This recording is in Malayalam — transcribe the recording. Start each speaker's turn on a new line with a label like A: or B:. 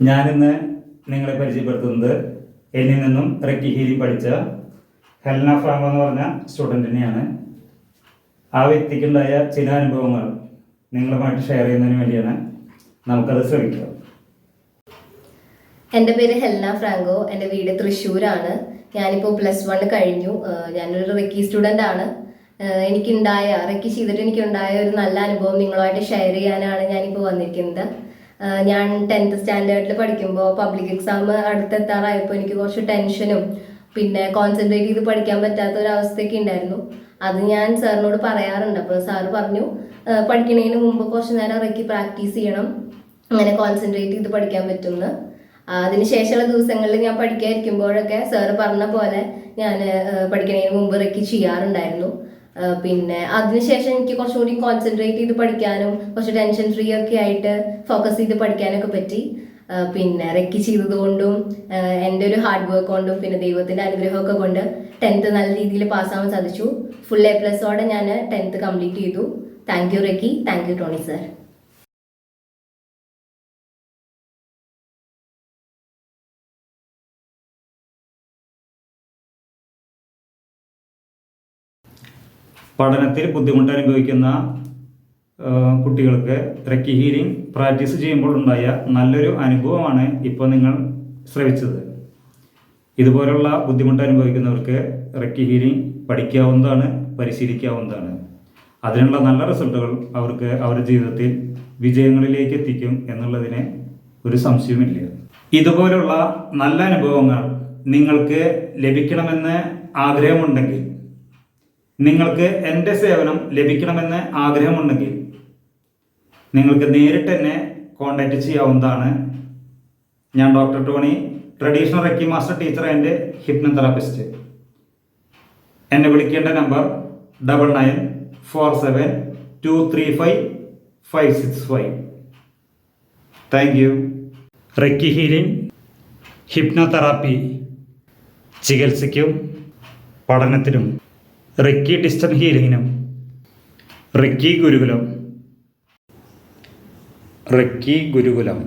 A: ഞാനിന്ന് നിങ്ങളെ പരിചയപ്പെടുത്തുന്നത് എന്നിൽ നിന്നും റെക്കി ഹീലി പഠിച്ച ഹെൽന ഫ്രാങ്കോ എന്ന് പറഞ്ഞ സ്റ്റുഡന്റിനെയാണ് ആ വ്യക്തിക്കുണ്ടായ ചില അനുഭവങ്ങൾ നിങ്ങളുമായിട്ട് ഷെയർ ചെയ്യുന്നതിന് വേണ്ടിയാണ് നമുക്കത് ശ്രമിക്കാം
B: എന്റെ പേര് ഹെൽന ഫ്രാങ്കോ എന്റെ വീട് തൃശ്ശൂരാണ്. ഞാനിപ്പോൾ പ്ലസ് വൺ കഴിഞ്ഞു. ഞാനൊരു റെക്കി സ്റ്റുഡന്റ് ആണ്. എനിക്കുണ്ടായ റെക്കി ചെയ്തിട്ട് എനിക്കുണ്ടായ ഒരു നല്ല അനുഭവം നിങ്ങളുമായിട്ട് ഷെയർ ചെയ്യാനാണ് ഞാനിപ്പോൾ വന്നിരിക്കുന്നത്. ഞാൻ ടെൻത്ത് സ്റ്റാൻഡേർഡിൽ പഠിക്കുമ്പോൾ പബ്ലിക് എക്സാം അടുത്തെത്താറായപ്പോൾ എനിക്ക് കുറച്ച് ടെൻഷനും പിന്നെ കോൺസെൻട്രേറ്റ് ചെയ്ത് പഠിക്കാൻ പറ്റാത്ത ഒരു അവസ്ഥയൊക്കെ ഉണ്ടായിരുന്നു അത് ഞാൻ സാറിനോട് പറയാറുണ്ട്. അപ്പോൾ സാറ് പറഞ്ഞു പഠിക്കുന്നതിന് മുമ്പ് കുറച്ച് നേരം ഇറക്കി പ്രാക്ടീസ് ചെയ്യണം. അങ്ങനെ കോൺസെൻട്രേറ്റ് ചെയ്ത് പഠിക്കാൻ പറ്റുമെന്ന് അതിനുശേഷമുള്ള ദിവസങ്ങളിൽ ഞാൻ പഠിക്കാതിരിക്കുമ്പോഴൊക്കെ സാറ് പറഞ്ഞ പോലെ ഞാൻ പഠിക്കുന്നതിന് മുമ്പ് ഇറക്കി ചെയ്യാറുണ്ടായിരുന്നു. പിന്നെ അതിനുശേഷം എനിക്ക് കുറച്ചുകൂടി കോൺസെൻട്രേറ്റ് ചെയ്ത് പഠിക്കാനും കുറച്ച് ടെൻഷൻ ഫ്രീ ഒക്കെ ആയിട്ട് ഫോക്കസ് ചെയ്ത് പഠിക്കാനൊക്കെ പറ്റി. പിന്നെ റെക്കി ചെയ്തതുകൊണ്ടും എന്റെ ഒരു ഹാർഡ് വർക്ക് കൊണ്ടും പിന്നെ ദൈവത്തിന്റെ അനുഗ്രഹമൊക്കെ കൊണ്ട് ടെൻത്ത് നല്ല രീതിയിൽ പാസ്സാവാൻ സാധിച്ചു. ഫുൾ എ പ്ലസോടെ ഞാൻ ടെൻത്ത് കംപ്ലീറ്റ് ചെയ്തു. Thank you reiki thank you Tony sir
A: പഠനത്തിൽ ബുദ്ധിമുട്ട് അനുഭവിക്കുന്ന കുട്ടികൾക്ക് റെക്കി ഹീലിംഗ് പ്രാക്ടീസ് ചെയ്യുമ്പോൾ ഉണ്ടായ നല്ലൊരു അനുഭവമാണ് ഇപ്പോൾ നിങ്ങൾ ശ്രവിച്ചത്. ഇതുപോലുള്ള ബുദ്ധിമുട്ട് അനുഭവിക്കുന്നവർക്ക് റെക്കി ഹീലിംഗ് പഠിക്കാവുന്നതാണ് പരിശീലിക്കാവുന്നതാണ്. അതിനുള്ള നല്ല റിസൾട്ടുകൾ അവർക്ക് അവരുടെ ജീവിതത്തിൽ വിജയങ്ങളിലേക്ക് എത്തിക്കും എന്നുള്ളതിന് ഒരു സംശയവുമില്ല. ഇതുപോലുള്ള നല്ല അനുഭവങ്ങൾ നിങ്ങൾക്ക് ലഭിക്കണമെന്ന് ആഗ്രഹമുണ്ടെങ്കിൽ നിങ്ങൾക്ക് എന്റെ സേവനം ലഭിക്കണമെന്ന് ആഗ്രഹമുണ്ടെങ്കിൽ നിങ്ങൾക്ക് നേരിട്ട് എന്നെ കോൺടാക്റ്റ് ചെയ്യാവുന്നതാണ്. ഞാൻ doctor Tony traditional reiki master teacher and hypnotherapist എന്നെ വിളിക്കേണ്ട number double nine four seven two three five five six five thank you reiki healing hypnotherapy ചികിത്സയ്ക്കും പഠനത്തിനും റിക്കി ഡിസ്റ്റൻ ഹീലിങ്ങിനും റിക്കി ഗുരുകുലം. റിക്കി ഗുരുകുലം.